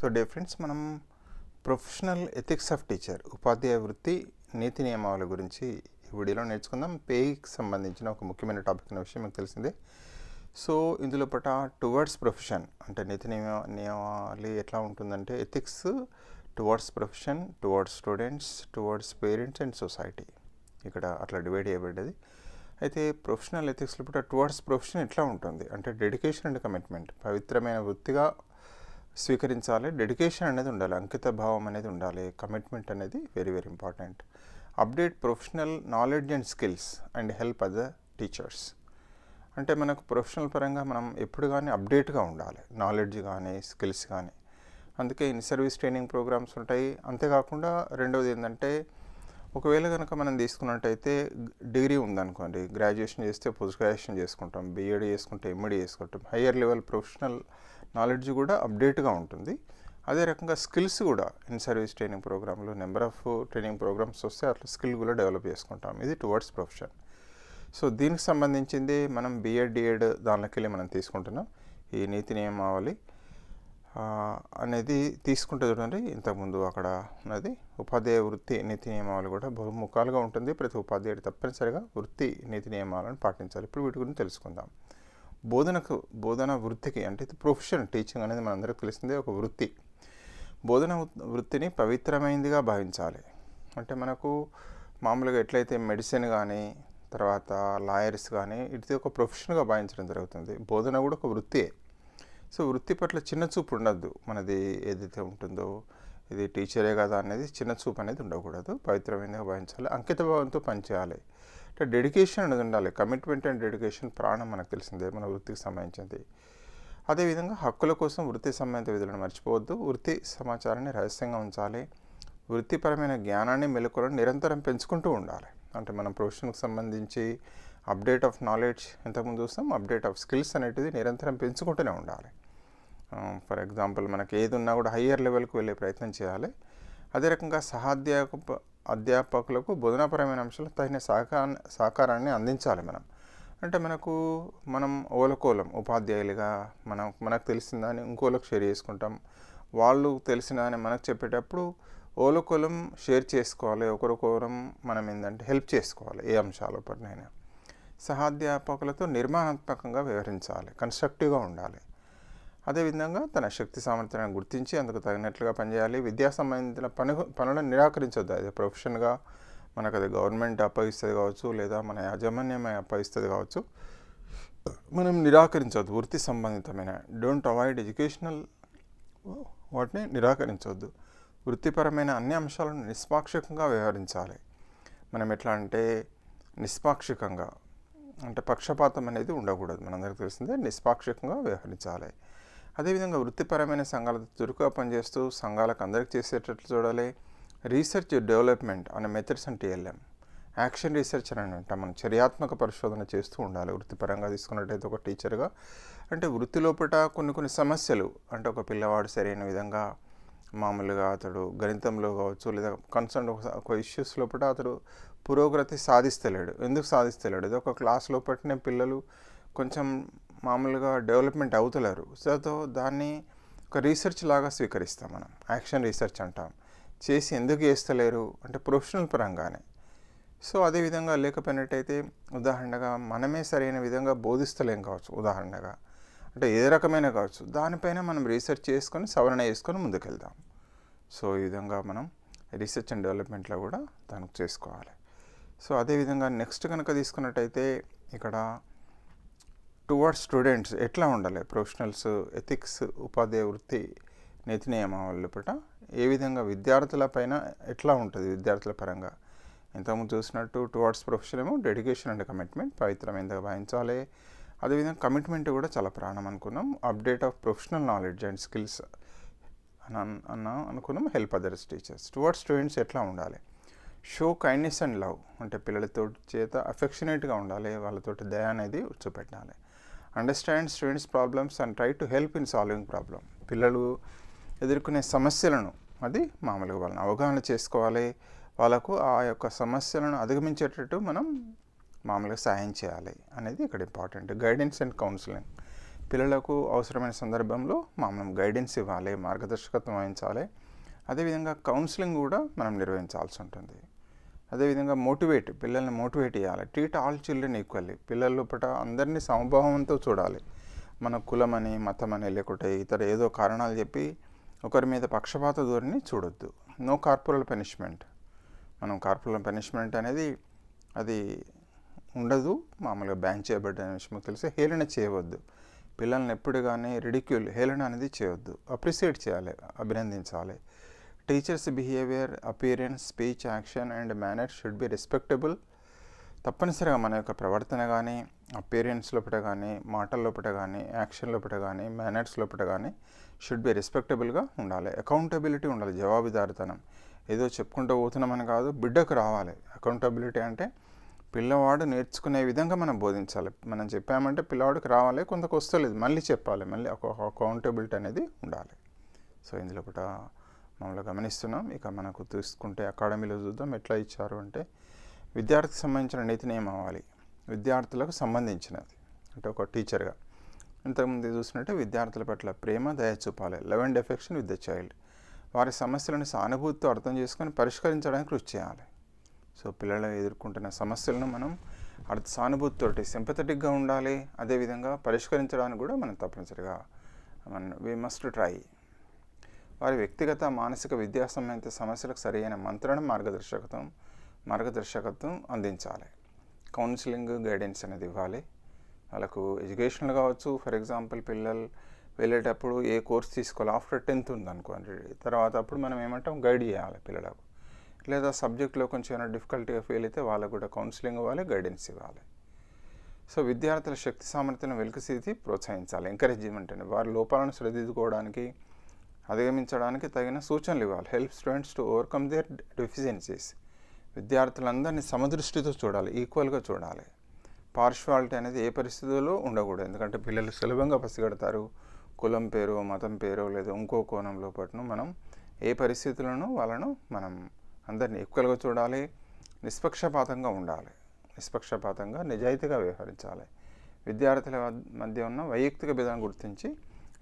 So dear friends మనం professional ethics of teacher ఉపాధ్యాయ వృత్తి నీతి నియమావళి గురించి ఈ వీడియోలో నేర్చుకుందాం. పేకి సంబంధించిన ఒక ముఖ్యమైన టాపిక్ అనే విషయం మీకు తెలిసిందే. సో ఇందులో పట టువర్డ్స్ ప్రొఫెషన్ అంటే నీతి నియమ నియమావళి ఎట్లా ఉంటుందంటే ethics towards profession towards students towards parents and society ఇక్కడ అట్లా డివైడ్ చేయబడ్డది. అయితే ప్రొఫెషనల్ ఎథిక్స్లో పట టువర్డ్స్ ప్రొఫెషన్ ఎట్లా ఉంటుంది? అంటే డెడికేషన్ అండ్ కమిట్మెంట్ పవిత్రమైన వృత్తిగా స్వీకరించాలి. డెడికేషన్ అనేది ఉండాలి. అంకిత భావం అనేది ఉండాలి. కమిట్మెంట్ అనేది very very important update professional knowledge and skills and help other teachers అంటే మనకు ప్రొఫెషనల్ పరంగా మనం ఎప్పుడు కానీ అప్డేట్గా ఉండాలి. నాలెడ్జ్ కానీ స్కిల్స్ కానీ అందుకే ఇన్ సర్వీస్ ట్రైనింగ్ ప్రోగ్రామ్స్ ఉంటాయి. అంతేకాకుండా రెండవది ఏంటంటే ఒకవేళ కనుక మనం తీసుకున్నట్టయితే డిగ్రీ ఉందనుకోండి గ్రాడ్యుయేషన్ చేస్తే పోస్ట్ గ్రాడ్యుయేషన్ చేసుకుంటాం బీఎడ్ చేసుకుంటే ఎంఈడి చేసుకుంటాం హయ్యర్ లెవెల్ ప్రొఫెషనల్ నాలెడ్జ్ కూడా అప్డేట్గా ఉంటుంది. అదే రకంగా స్కిల్స్ కూడా ఇన్ సర్వీస్ ట్రైనింగ్ ప్రోగ్రాంలు నెంబర్ ఆఫ్ ట్రైనింగ్ ప్రోగ్రామ్స్ వస్తే అట్లా స్కిల్ కూడా డెవలప్ చేసుకుంటాం. ఇది టువర్డ్స్ ప్రొఫెషన్. సో దీనికి సంబంధించింది మనం బీఎడ్ డిఎడ్ దానిలోకి వెళ్ళి మనం తీసుకుంటున్నాం. ఈ నీతి నియమావళి అనేది తీసుకుంటే చూడండి ఇంతకుముందు అక్కడ ఉన్నది ఉపాధ్యాయ వృత్తి నీతి నియమాలు కూడా బహుముఖాలుగా ఉంటుంది. ప్రతి ఉపాధ్యాయుడు తప్పనిసరిగా వృత్తి నీతి నియమాలను పాటించాలి. ఇప్పుడు వీటి గురించి తెలుసుకుందాం. బోధనకు బోధన వృత్తికి అంటే ఇది ప్రొఫెషన్ టీచింగ్ అనేది మనందరికీ తెలిసిందే ఒక వృత్తి. బోధన వృత్తిని పవిత్రమైనదిగా భావించాలి. అంటే మనకు మామూలుగా ఎట్లయితే మెడిసిన్ కానీ తర్వాత లాయర్స్ కానీ ఇది ఒక ప్రొఫెషన్గా భావించడం జరుగుతుంది. బోధన కూడా ఒక వృత్తియే సో వృత్తి పట్ల చిన్న చూపు ఉండద్దు. మనది ఏదైతే ఉంటుందో ఇది టీచరే కదా అనేది చిన్న చూపు అనేది ఉండకూడదు. పవిత్రమైనదిగా భావించాలి. అంకిత భావంతో పనిచేయాలి. అంటే డెడికేషన్ అనేది ఉండాలి. కమిట్మెంట్ అండ్ డెడికేషన్ ప్రాణం మనకు తెలిసిందే మన వృత్తికి సంబంధించింది. అదేవిధంగా హక్కుల కోసం వృత్తి సంబంధిత విధులను మర్చిపోవద్దు. వృత్తి సమాచారాన్ని రహస్యంగా ఉంచాలి. వృత్తిపరమైన జ్ఞానాన్ని మెలకులను నిరంతరం పెంచుకుంటూ ఉండాలి. అంటే మనం ప్రొఫెషన్కి సంబంధించి అప్డేట్ ఆఫ్ నాలెడ్జ్ ఎంతకుముందు చూస్తాం అప్డేట్ ఆఫ్ స్కిల్స్ అనేటిది నిరంతరం పెంచుకుంటూనే ఉండాలి. ఫర్ ఎగ్జాంపుల్ మనకి ఏది ఉన్నా కూడా హయ్యర్ లెవెల్కి వెళ్ళే ప్రయత్నం చేయాలి. అదే రకంగా సహాధ్యాప అధ్యాపకులకు బోధనాపరమైన అంశాలు తగిన సహకార సహకారాన్ని అందించాలి మనం. అంటే మనకు మనం ఓలకోలం ఉపాధ్యాయులుగా మనం మనకు తెలిసిందని ఇంకోళ్ళకి షేర్ చేసుకుంటాం. వాళ్ళు తెలిసినదని మనకు చెప్పేటప్పుడు ఓలకోలం షేర్ చేసుకోవాలి. ఒకరికొకరం మనం ఏంటంటే హెల్ప్ చేసుకోవాలి ఏ అంశాల పడినైనా. సహాధ్యాపకులతో నిర్మాణాత్మకంగా వ్యవహరించాలి కన్స్ట్రక్టివ్గా ఉండాలి. అదేవిధంగా తన శక్తి సామర్థ్యాన్ని గుర్తించి అందుకు తగినట్లుగా పనిచేయాలి. విద్యా సంబంధించిన పని పనులను నిరాకరించొద్దు. అది ప్రొఫెషన్గా మనకు అది గవర్నమెంట్ అప్పగిస్తుంది కావచ్చు లేదా మన యాజమాన్యమే అప్పగిస్తుంది కావచ్చు. మనం నిరాకరించవద్దు వృత్తి సంబంధితమైన డోంట్ అవాయిడ్ ఎడ్యుకేషనల్ వాటిని నిరాకరించవద్దు వృత్తిపరమైన అన్ని అంశాలను నిష్పాక్షికంగా వ్యవహరించాలి. మనం ఎట్లా అంటే నిష్పాక్షికంగా అంటే పక్షపాతం అనేది ఉండకూడదు. మనందరికీ తెలిసిందే నిష్పాక్షికంగా వ్యవహరించాలి. అదేవిధంగా వృత్తిపరమైన సంఘాలతో చురుకుగా పనిచేస్తూ సంఘాలకు అందరికి చేసేటట్లు చూడాలి. రీసెర్చ్ డెవలప్మెంట్ అనే methods and TLM. Action research అని అంటాం. మనం చర్యాత్మక పరిశోధన చేస్తూ ఉండాలి. వృత్తిపరంగా తీసుకున్నట్టయితే ఒక టీచర్గా. అంటే వృత్తి లోపల కొన్ని కొన్ని సమస్యలు అంటే ఒక పిల్లవాడు సరైన విధంగా మామూలుగా అతడు గణితంలో కావచ్చు లేదా కన్సర్న్ ఒక ఒక ఇష్యూస్ లోపల అతడు పురోగతి సాధిస్తలేడు. ఎందుకు సాధిస్తలేడు? ఇది ఒక క్లాస్ పిల్లలు కొంచెం మామూలుగా డెవలప్మెంట్ అవుతలేరు. సో దాన్ని ఒక రీసెర్చ్ లాగా స్వీకరిస్తాం మనం. యాక్షన్ రీసెర్చ్ అంటాం. చేసి ఎందుకు చేస్తలేరు? అంటే ప్రొఫెషనల్ పరంగానే. సో అదేవిధంగా లేకపోయినట్టయితే ఉదాహరణగా మనమే సరైన విధంగా బోధిస్తలేం కావచ్చు ఉదాహరణగా. అంటే ఏ రకమైన కావచ్చు. దానిపైన మనం రీసెర్చ్ చేసుకొని సవరణ చేసుకొని ముందుకెళ్దాం. సో ఈ విధంగా మనం రీసెర్చ్ అండ్ డెవలప్మెంట్లో కూడా దానికి చేసుకోవాలి. సో అదేవిధంగా నెక్స్ట్ కనుక తీసుకున్నట్టయితే ఇక్కడ టువర్డ్స్ స్టూడెంట్స్ ఎట్లా ఉండాలి? ప్రొఫెషనల్స్ ఎథిక్స్ ఉపాధ్యాయ వృత్తి నీతి నియమావళి పట ఏ విధంగా విద్యార్థుల పైన ఎట్లా ఉంటుంది? విద్యార్థుల పరంగా ఇంతకుముందు చూసినట్టు టువర్డ్స్ ప్రొఫెషన్ ఏమో డెడికేషన్ అండ్ కమిట్మెంట్ పవిత్రమైనదిగా భావించాలి. అదేవిధంగా కమిట్మెంట్ కూడా చాలా ప్రాణం అనుకున్నాం. Update of professional knowledge and skills అని అన్న అనుకున్నాం. Help others teachers towards students ఎట్లా ఉండాలి? షో కైండ్నెస్ అండ్ లవ్ అంటే పిల్లలతో చేత అఫెక్షనేట్గా ఉండాలి వాళ్ళతోటి దయ అనేది చూపెట్టాలి. Understand students problems and try to help in solving problem పిల్లలు ఎదుర్కొనే సమస్యలను అది మామూలుగా వాళ్ళని అవగాహన చేసుకోవాలి. వాళ్ళకు ఆ యొక్క సమస్యలను అధిగమించేటట్టు మనం మామూలుగా సాయం చేయాలి అనేది ఇక్కడ ఇంపార్టెంట్ గైడెన్స్ అండ్ కౌన్సిలింగ్ పిల్లలకు అవసరమైన సందర్భంలో మనం గైడెన్స్ ఇవ్వాలి మార్గదర్శకత్వం వహించాలి. అదేవిధంగా కౌన్సిలింగ్ కూడా మనం నిర్వహించాల్సి ఉంటుంది. అదేవిధంగా మోటివేట్ పిల్లల్ని మోటివేట్ చేయాలి. Treat all children equally. పిల్లల లోపల అందరినీ సమభావంతో చూడాలి. మన కులమని మతమని లేకుంటే ఇతర ఏదో కారణాలు చెప్పి ఒకరి మీద పక్షపాత ధోరణి చూడొద్దు. No corporal punishment. మనం కార్పొరల్ పనిష్మెంట్ అనేది అది ఉండదు. మామూలుగా బ్యాన్ చేయబడ్డ విషయం తెలిసి హేళన చేయవద్దు. పిల్లల్ని ఎప్పుడు కానీ రిడిక్యూల్ హేళన అనేది చేయవద్దు అప్రిసియేట్ చేయాలి అభినందించాలి. Teachers behaviour appearance speech action and manner should be respectable తప్పనిసరిగా మన యొక్క ప్రవర్తన కానీ అపీరెన్స్ లోపల కానీ మాటల లోపల కానీ యాక్షన్ లోపల కానీ మేనర్స్ లోపల కానీ షుడ్ బి రెస్పెక్టబుల్గా ఉండాలి. అకౌంటబిలిటీ ఉండాలి. జవాబుదారితనం. ఏదో చెప్పుకుంటూ పోతున్నామని కాదు బిడ్డకు రావాలి. అకౌంటబిలిటీ అంటే పిల్లవాడు నేర్చుకునే విధంగా మనం బోధించాలి. మనం చెప్పామంటే పిల్లవాడికి రావాలి కొంతకు వస్తలేదు మళ్ళీ చెప్పాలి. మళ్ళీ ఒక అకౌంటబిలిటీ అనేది ఉండాలి. సో ఇందులో కూడా మమ్మల్ని గమనిస్తున్నాం. ఇక మనకు తీసుకుంటే అకాడమీలో చూద్దాం ఎట్లా ఇచ్చారు అంటే విద్యార్థికి సంబంధించిన నీతి అవ్వాలి. విద్యార్థులకు సంబంధించినది. అంటే ఒక టీచర్గా. ఇంతకుముందు చూసినట్టే విద్యార్థుల పట్ల ప్రేమ దయ చూపాలి. Love and affection with the child. వారి సమస్యలను సానుభూతితో అర్థం చేసుకొని పరిష్కరించడానికి కృషి చేయాలి. సో పిల్లలు ఎదుర్కొంటున్న సమస్యలను మనం అర్థ సానుభూతితోటి సింపథెటిక్గా ఉండాలి. అదేవిధంగా పరిష్కరించడానికి కూడా మనం తప్పనిసరిగా మన వి మస్ట్ ట్రై వారి వ్యక్తిగత మానసిక విద్యా సంబంధిత సమస్యలకు సరైన మంత్రణ మార్గదర్శకత్వం మార్గదర్శకత్వం అందించాలి. కౌన్సిలింగ్ గైడెన్స్ అనేది ఇవ్వాలి. వాళ్ళకు ఎడ్యుకేషనల్ కావచ్చు ఫర్ ఎగ్జాంపుల్ పిల్లలు వెళ్ళేటప్పుడు ఏ కోర్స్ తీసుకోవాలి ఆఫ్టర్ టెన్త్ ఉందనుకోండి తర్వాత అప్పుడు మనం ఏమంటాం గైడ్ చేయాలి పిల్లలకు. లేదా సబ్జెక్ట్లో కొంచెం ఏమైనా డిఫికల్టీగా ఫీల్ అయితే వాళ్ళకు కూడా కౌన్సిలింగ్ ఇవ్వాలి గైడెన్స్ ఇవ్వాలి. సో విద్యార్థుల శక్తి సామర్థ్యం వెలికితీసి ప్రోత్సహించాలి ఎంకరేజ్మెంట్ అని వారి లోపాలను సరిదిద్దుకోవడానికి అధిగమించడానికి తగిన సూచనలు ఇవ్వాలి. Help students to overcome their deficiencies. విద్యార్థులందరినీ సమదృష్టితో చూడాలి ఈక్వల్గా చూడాలి. పార్షువాలిటీ అనేది ఏ పరిస్థితుల్లో ఉండకూడదు. ఎందుకంటే పిల్లలు సులభంగా పసిగడతారు. కులం పేరు మతం పేరు లేదా ఇంకో కోణంలో పట్టును మనం ఏ పరిస్థితులను వాళ్ళను మనం అందరినీ ఈక్వల్గా చూడాలి నిష్పక్షపాతంగా ఉండాలి. నిష్పక్షపాతంగా నిజాయితీగా వ్యవహరించాలి. విద్యార్థుల మధ్య ఉన్న వైయక్తిక భేదాన్ని గుర్తించి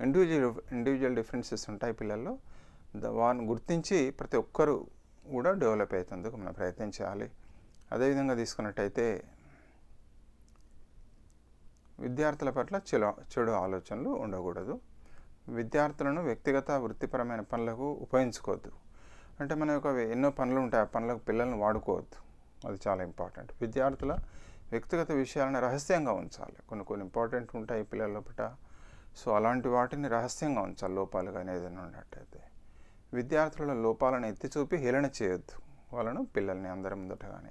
ఇండివిజువల్ ఇండివిజువల్ డిఫరెన్సెస్ ఉంటాయి పిల్లల్లో. వారిని గుర్తించి ప్రతి ఒక్కరూ కూడా డెవలప్ అవుతుందుకు మనం ప్రయత్నం చేయాలి. అదేవిధంగా తీసుకున్నట్టయితే విద్యార్థుల పట్ల చెడు చెడు ఆలోచనలు ఉండకూడదు. విద్యార్థులను వ్యక్తిగత వృత్తిపరమైన పనులకు ఉపయోగించుకోవద్దు. అంటే మన యొక్క ఎన్నో పనులు ఉంటాయి ఆ పనులకు పిల్లల్ని వాడుకోవద్దు. అది చాలా ఇంపార్టెంట్. విద్యార్థుల వ్యక్తిగత విషయాలను రహస్యంగా ఉంచాలి. కొన్ని కొన్ని ఇంపార్టెంట్ ఉంటాయి పిల్లల పట్ల. సో అలాంటి వాటిని రహస్యంగా ఉంచాలి లోపాలు కానీ ఏదైనా ఉన్నట్టయితే. విద్యార్థుల లోపాలను ఎత్తి చూపి హేళన చేయొద్దు. వాళ్ళను పిల్లల్ని అందరి ముందట కానీ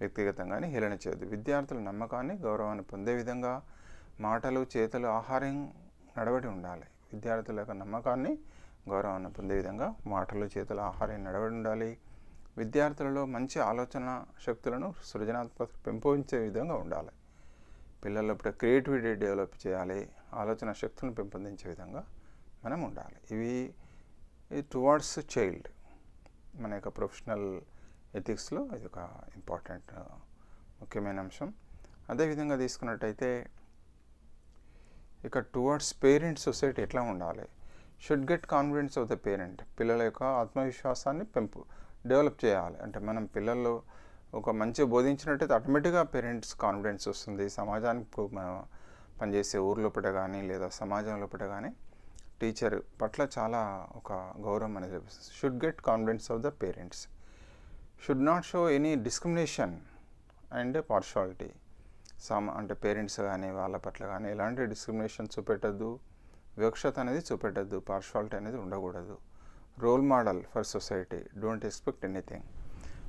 వ్యక్తిగతంగానే హేళన చేయొద్దు. విద్యార్థుల నమ్మకాన్ని గౌరవాన్ని పొందే విధంగా మాటలు చేతలు ఆహారం నడవడి ఉండాలి. విద్యార్థుల యొక్క నమ్మకాన్ని గౌరవాన్ని పొందే విధంగా మాటలు చేతుల ఆహారం నడవడి ఉండాలి. విద్యార్థులలో మంచి ఆలోచన శక్తులను సృజనాత్మక పెంపొందించే విధంగా ఉండాలి. పిల్లల్లో ఇప్పుడు క్రియేటివిటీ డెవలప్ చేయాలి. ఆలోచన శక్తులను పెంపొందించే విధంగా మనం ఉండాలి. ఇవి టువార్డ్స్ చైల్డ్ మన యొక్క ప్రొఫెషనల్ ఎథిక్స్లో ఇది ఒక ఇంపార్టెంట్ ముఖ్యమైన అంశం. అదేవిధంగా తీసుకున్నట్టయితే ఇక టువర్డ్స్ పేరెంట్ సొసైటీ ఎట్లా ఉండాలి? Should get confidence of the parent పిల్లల యొక్క ఆత్మవిశ్వాసాన్ని పెంపు డెవలప్ చేయాలి. అంటే మనం పిల్లలు ఒక మంచి బోధించినట్టయితే ఆటోమేటిక్గా పేరెంట్స్ కాన్ఫిడెన్స్ వస్తుంది. సమాజానికి మనం పనిచేసే ఊర్లోపట కానీ లేదా సమాజం పట కానీ టీచర్ పట్ల చాలా ఒక గౌరవం అనేది చూపిస్తుంది should get confidence of the parents should not show any discrimination and partiality సమ అంటే పేరెంట్స్ కానీ వాళ్ళ పట్ల కానీ ఎలాంటి డిస్క్రిమినేషన్ చూపెట్టద్దు. వివక్షత అనేది చూపెట్టద్దు. పార్షాలిటీ అనేది ఉండకూడదు. Role model for society don't expect anything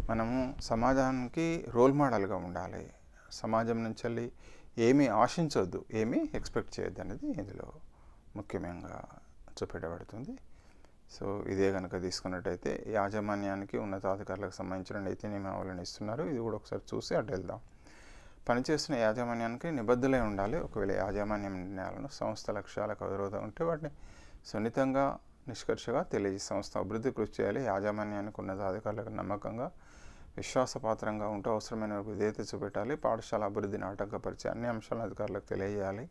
మనము సమాజానికి రోల్ మోడల్గా ఉండాలి. సమాజం నుంచి వెళ్ళి ఏమీ ఆశించవద్దు ఏమీ ఎక్స్పెక్ట్ చేయొద్దు అనేది ఇందులో ముఖ్యంగా చూపెట్టబడుతుంది. సో ఇదే కనుక తీసుకున్నట్టయితే యాజమాన్యానికి ఉన్నతాధికారులకు సంబంధించిన నీతి నియమావళిని ఇస్తున్నారు. ఇది కూడా ఒకసారి చూసి అటు వెళ్దాం. పనిచేస్తున్న యాజమాన్యానికి నిబద్ధులై ఉండాలి. ఒకవేళ యాజమాన్యం నిర్ణయాలను సంస్థ లక్ష్యాలకు అవరోధం ఉంటే వాటిని సున్నితంగా నిష్కర్షగా తెలియజే సంస్థ అభివృద్ధి కృషి చేయాలి. యాజమాన్యానికి ఉన్నతాధికారులకు నమ్మకంగా విశ్వాసపాత్రంగా ఉంటూ అవసరమైన విధేయత చూపెట్టాలి పాఠశాల అభివృద్ధిని ఆటంకపరిచే అన్ని అంశాలను అధికారులకు తెలియజేయాలి.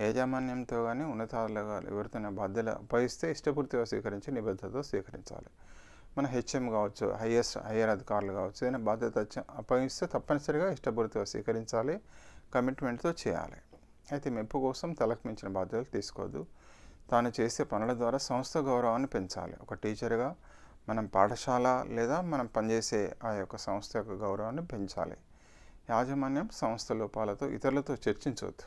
యాజమాన్యంతో కానీ ఉన్నతాలు ఎవరితోనే బాధ్యత అప్పగిస్తే ఇష్టపూర్తిగా స్వీకరించి నిబద్ధతతో స్వీకరించాలి. మన హెచ్ఎం కావచ్చు హైయెస్ట్ హయ్యర్ అధికారులు కావచ్చు ఏదైనా బాధ్యత అప్పగిస్తే తప్పనిసరిగా ఇష్టపూర్తిగా స్వీకరించాలి కమిట్మెంట్తో చేయాలి. అయితే మెప్పు కోసం తలకు మించిన బాధ్యతలు తీసుకోవద్దు తాను చేసే పనుల ద్వారా సంస్థ గౌరవాన్ని పెంచాలి. ఒక టీచర్గా మనం పాఠశాల లేదా మనం పనిచేసే ఆ యొక్క సంస్థ యొక్క గౌరవాన్ని పెంచాలి. యాజమాన్యం సంస్థ లోపాలతో ఇతరులతో చర్చించవద్దు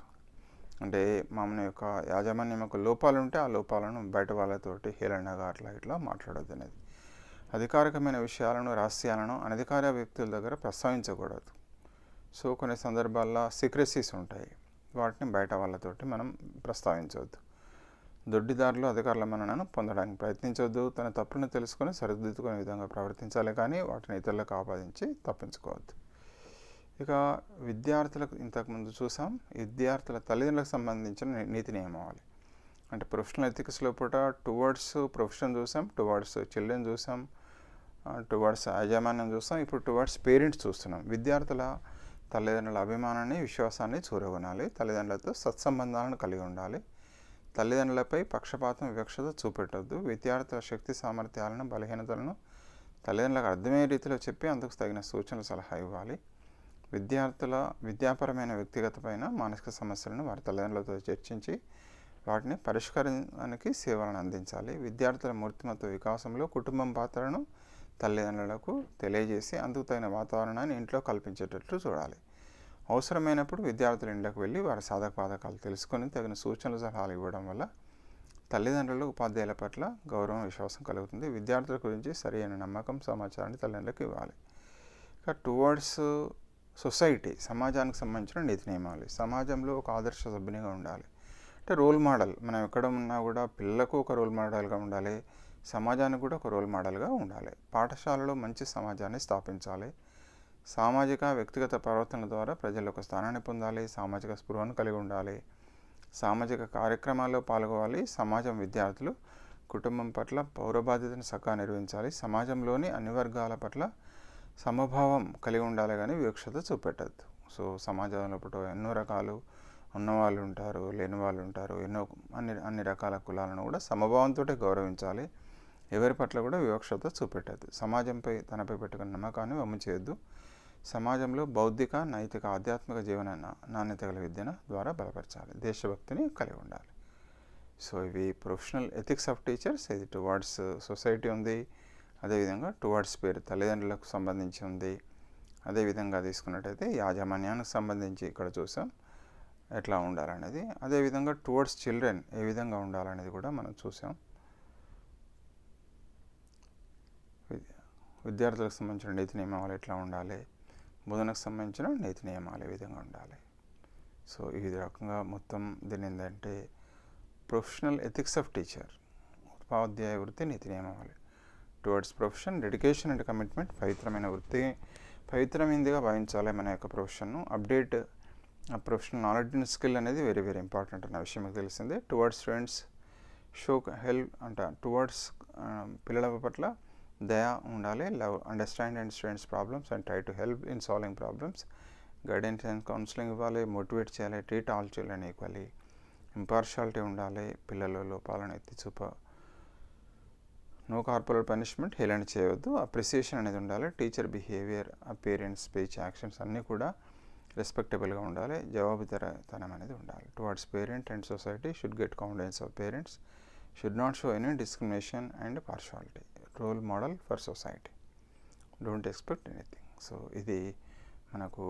అంటే మన యొక్క యాజమాన్యం యొక్క లోపాలు ఉంటే ఆ లోపాలను బయట వాళ్ళతోటి హేళనగా అట్లా ఇట్లా మాట్లాడద్దు అనేది. అధికారికమైన విషయాలను రహస్యాలను అనధికార వ్యక్తుల దగ్గర ప్రస్తావించకూడదు. సో కొన్ని సందర్భాల్లో సీక్రెసీస్ ఉంటాయి. వాటిని బయట వాళ్ళతోటి మనం ప్రస్తావించవద్దు దొడ్డిదారులు అధికారుల మన్ననను పొందడానికి ప్రయత్నించవద్దు తన తప్పులను తెలుసుకొని సరిదిద్దుకునే విధంగా ప్రవర్తించాలి కానీ వాటిని ఇతరులకు ఆపాదించి తప్పించుకోవద్దు. ఇక విద్యార్థులకు ఇంతకుముందు చూసాం విద్యార్థుల తల్లిదండ్రులకు సంబంధించిన నీతి నియమావళి. అంటే ప్రొఫెషనల్ ఎథిక్స్ లోపల టువర్డ్స్ ప్రొఫెషన్ చూసాం టువర్డ్స్ చిల్డ్రన్ చూసాం టువర్డ్స్ యాజమాన్యం చూస్తాం ఇప్పుడు టువర్డ్స్ పేరెంట్స్ చూస్తున్నాం. విద్యార్థుల తల్లిదండ్రుల అభిమానాన్ని విశ్వాసాన్ని చూరగొనాలి. తల్లిదండ్రులతో సత్సంబంధాలను కలిగి ఉండాలి. తల్లిదండ్రులపై పక్షపాతం వివక్షత చూపెట్టొద్దు. విద్యార్థుల శక్తి సామర్థ్యాలను బలహీనతలను తల్లిదండ్రులకు అర్థమయ్యే రీతిలో చెప్పి అందుకు తగిన సూచనలు సలహా ఇవ్వాలి. విద్యార్థుల విద్యాపరమైన వ్యక్తిగతమైన మానసిక సమస్యలను వారి తల్లిదండ్రులతో చర్చించి వాటిని పరిష్కరించడానికి సేవలను అందించాలి. విద్యార్థుల మూర్తిమత్వ వికాసంలో కుటుంబం పాత్రను తల్లిదండ్రులకు తెలియజేసి అందుకు తగిన వాతావరణాన్ని ఇంట్లో కల్పించేటట్లు చూడాలి. అవసరమైనప్పుడు విద్యార్థుల ఇంట్లోకి వెళ్ళి వారి సాధక బాధకాలు తెలుసుకొని తగిన సూచనలు సలహాలు ఇవ్వడం వల్ల తల్లిదండ్రులు ఉపాధ్యాయుల పట్ల గౌరవం విశ్వాసం కలుగుతుంది. విద్యార్థుల గురించి సరైన నమ్మకం సమాచారాన్ని తల్లిదండ్రులకు ఇవ్వాలి. ఇక టువర్డ్స్ సొసైటీ సమాజానికి సంబంధించిన నీతి నియమాలు. సమాజంలో ఒక ఆదర్శ సభ్యునిగా ఉండాలి. అంటే రోల్ మోడల్ మనం ఎక్కడ ఉన్నా కూడా పిల్లలకు ఒక రోల్ మోడల్గా ఉండాలి. సమాజానికి కూడా ఒక రోల్ మోడల్గా ఉండాలి. పాఠశాలలో మంచి సమాజాన్ని స్థాపించాలి. సామాజిక వ్యక్తిగత ప్రవర్తన ద్వారా ప్రజలు ఒక స్థానాన్ని పొందాలి సామాజిక స్పృహను కలిగి ఉండాలి. సామాజిక కార్యక్రమాల్లో పాల్గొవాలి. సమాజం విద్యార్థులు కుటుంబం పట్ల పౌర బాధ్యతను సకా నిర్వహించాలి. సమాజంలోని అన్ని వర్గాల పట్ల సమభావం కలిగి ఉండాలి కానీ వివక్షత చూపెట్టద్దు. సో సమాజంలో ఇప్పుడు ఎన్నో రకాలు ఉన్నవాళ్ళు ఉంటారు లేని వాళ్ళు ఉంటారు. ఎన్నో అన్ని అన్ని రకాల కులాలను కూడా సమభావంతో గౌరవించాలి. ఎవరి పట్ల కూడా వివక్షత చూపెట్టద్దు. సమాజంపై తనపై పెట్టుకున్న నమ్మకాన్ని వమ్ము చేయొద్దు. సమాజంలో బౌద్ధిక నైతిక ఆధ్యాత్మిక జీవన నాణ్యత గల విద్యను ద్వారా బలపరచాలి. దేశభక్తిని కలిగి ఉండాలి. సో ఇవి ప్రొఫెషనల్ ఎథిక్స్ ఆఫ్ టీచర్స్. ఇది టువార్డ్స్ సొసైటీ ఉంది. అదేవిధంగా టువార్డ్స్ పేరు తల్లిదండ్రులకు సంబంధించి ఉంది. అదేవిధంగా తీసుకున్నట్టయితే యాజమాన్యానికి సంబంధించి ఇక్కడ చూసాం ఎట్లా ఉండాలనేది. అదేవిధంగా టువర్డ్స్ చిల్డ్రన్ ఏ విధంగా ఉండాలనేది కూడా మనం చూసాం. విద్య- విద్యార్థులకు సంబంధించిన నీతి నియమాలు ఎట్లా ఉండాలి? బోధనకు సంబంధించిన నీతి నియమాలు ఏ విధంగా ఉండాలి. సో ఈ రకంగా మొత్తం దీని ఏంటంటే ప్రొఫెషనల్ ఎథిక్స్ ఆఫ్ టీచర్ ఉపాధ్యాయ వృత్తి నీతి నియమాలు towards profession dedication and commitment పవిత్రమైన వృత్తి. పవిత్రమైనదిగా భావించాలి మన యొక్క ప్రొఫెషన్ను అప్డేట్ ఆ ప్రొఫెషనల్ నాలెడ్జ్ అండ్ స్కిల్ అనేది వెరీ వెరీ ఇంపార్టెంట్ అన్న విషయం మీకు తెలిసిందే. టువర్డ్స్ స్టూడెంట్స్ షో హెల్ప్ అంట టువర్డ్స్ పిల్లల పట్ల దయ ఉండాలి love understand and students problems and try to help in solving problems guidance and counselling ఇవ్వాలి మోటివేట్ చేయాలి treat all children equally impartiality ఉండాలి పిల్లల లోపాలను ఎత్తి చూప నో కార్పొరేట్ పనిష్మెంట్ హేళన చేయవద్దు. అప్రిసియేషన్ అనేది ఉండాలి teacher behaviour parents speech actions అన్నీ కూడా రెస్పెక్టబుల్గా ఉండాలి. జవాబుదారతనం అనేది ఉండాలి. Towards parent and society should get confidence of parents should not show any discrimination and partiality role model for society don't expect anything so ఇది మనకు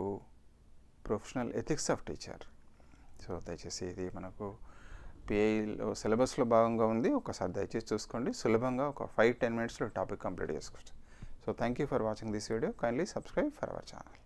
professional ethics of teacher so దయచేసి ఇది మనకు పిఐలో సిలబస్లో భాగంగా ఉంది. ఒకసారి దయచేసి చూసుకోండి. సులభంగా ఒక ఫైవ్ టెన్ మినిట్స్లో టాపిక్ కంప్లీట్ చేసుకోవచ్చు. So thank you for watching this video kindly subscribe for our channel